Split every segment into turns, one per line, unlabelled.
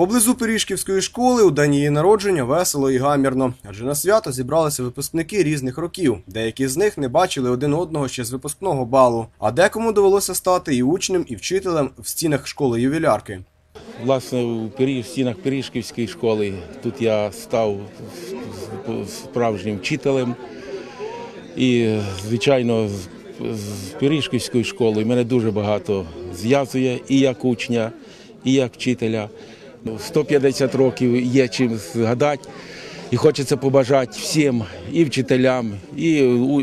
Поблизу Пиріжківської школи у день її народження весело і гамірно, адже на свято зібралися випускники різних років. Деякі з них не бачили один одного ще з випускного балу, а декому довелося стати і учнем, і вчителем в стінах школи ювілярки.
Власне, в стінах Пиріжківської школи тут я став справжнім вчителем. І, звичайно, з- Пиріжківською школою мене дуже багато зв'язує і як учня, і як вчителя. Ну, 150 років є чим згадати. І хочеться побажати всім і вчителям, і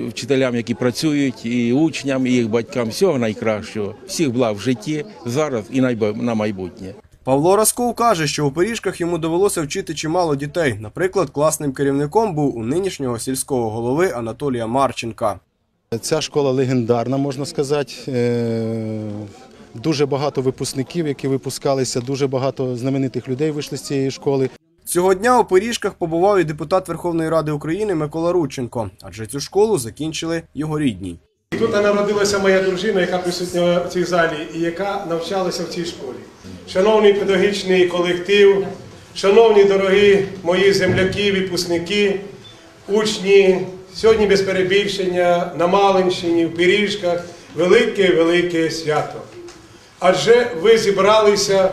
вчителям, які працюють, і учням, і їх батькам всього найкращого, всіх благ в житті зараз і на майбутнє.
Павло Расков каже, що у Пиріжках йому довелося вчити чимало дітей. Наприклад, класним керівником був у нинішнього сільського голови Анатолія Марченка.
Ця школа легендарна, можна сказати. Дуже багато випускників, які випускалися, дуже багато знаменитих людей вийшли з цієї школи.
Цього дня у Пиріжках побував і депутат Верховної Ради України Микола Рудченко, адже цю школу закінчили його рідні.
Тут народилася моя дружина, яка присутня в цій залі і яка навчалася в цій школі. Шановний педагогічний колектив, шановні дорогі мої земляки, випускники, учні, сьогодні без перебільшення на Малинщині, в Пиріжках, велике-велике свято. Адже ви зібралися,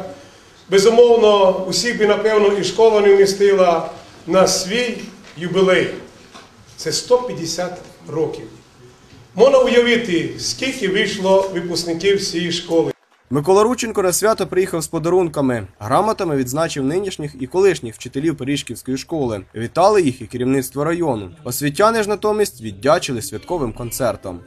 безумовно, усіх би, напевно, і школа не вмістила на свій юбилей. Це 150 років. Можна уявити, скільки вийшло випускників цієї школи.
Микола Рудченко на свято приїхав з подарунками. Грамотами відзначив нинішніх і колишніх вчителів Пиріжківської школи. Вітали їх і керівництво району. Освітяни ж натомість віддячили святковим концертом.